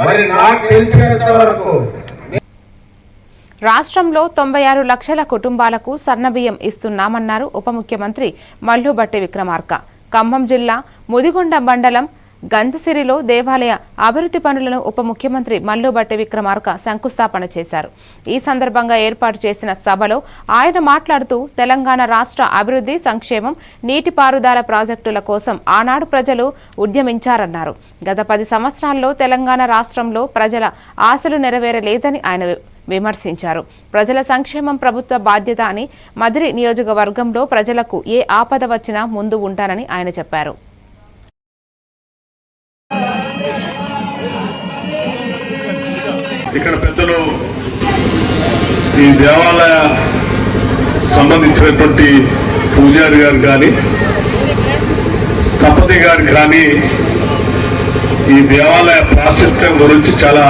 మరి నాకు తెలిసినంత వరకు రాష్ట్రంలో తొంభై ఆరు లక్షల కుటుంబాలకు సన్నబియ్యం ఇస్తున్నామన్నారు ఉప ముఖ్యమంత్రి మల్లుబట్టి విక్రమార్క. ఖమ్మం జిల్లా ముదిగొండ మండలం గంధసిరిలో దేవాలయ అభివృద్ధి పనులను ఉప ముఖ్యమంత్రి మల్లుబట్టి విక్రమార్క శంకుస్థాపన చేశారు. ఈ సందర్భంగా ఏర్పాటు చేసిన సభలో ఆయన మాట్లాడుతూ తెలంగాణ రాష్ట్ర అభివృద్ధి సంక్షేమం నీటిపారుదల ప్రాజెక్టుల కోసం ఆనాడు ప్రజలు ఉద్యమించారన్నారు. గత పది సంవత్సరాల్లో తెలంగాణ రాష్ట్రంలో ప్రజల ఆశలు నెరవేరలేదని ఆయన విమర్శించారు. ప్రజల సంక్షేమం ప్రభుత్వ బాధ్యత అని మదిరి నియోజకవర్గంలో ప్రజలకు ఏ ఆపద వచ్చినా ముందు ఉంటానని ఆయన చెప్పారు. ఇక్కడ పెద్దలు ఈ దేవాలయ సంబంధించినటువంటి పూజారి గారు కానీ తపతి గారు కానీ ఈ దేవాలయ ప్రాశస్త్యం గురించి చాలా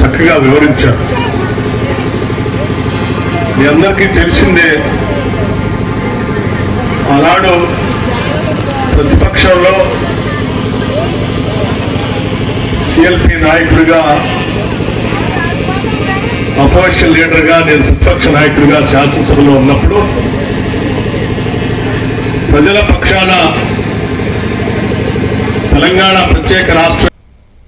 చక్కగా వివరించారు. మీ అందరికీ తెలిసిందే ఆనాడు ప్రతిపక్షంలో సిఎల్పి నాయకుడిగా అపోజిషన్ లీడర్గా నేను ప్రతిపక్ష నాయకుడిగా శాసనసభలో ఉన్నప్పుడు ప్రజల పక్షాన తెలంగాణ ప్రత్యేక రాష్ట్ర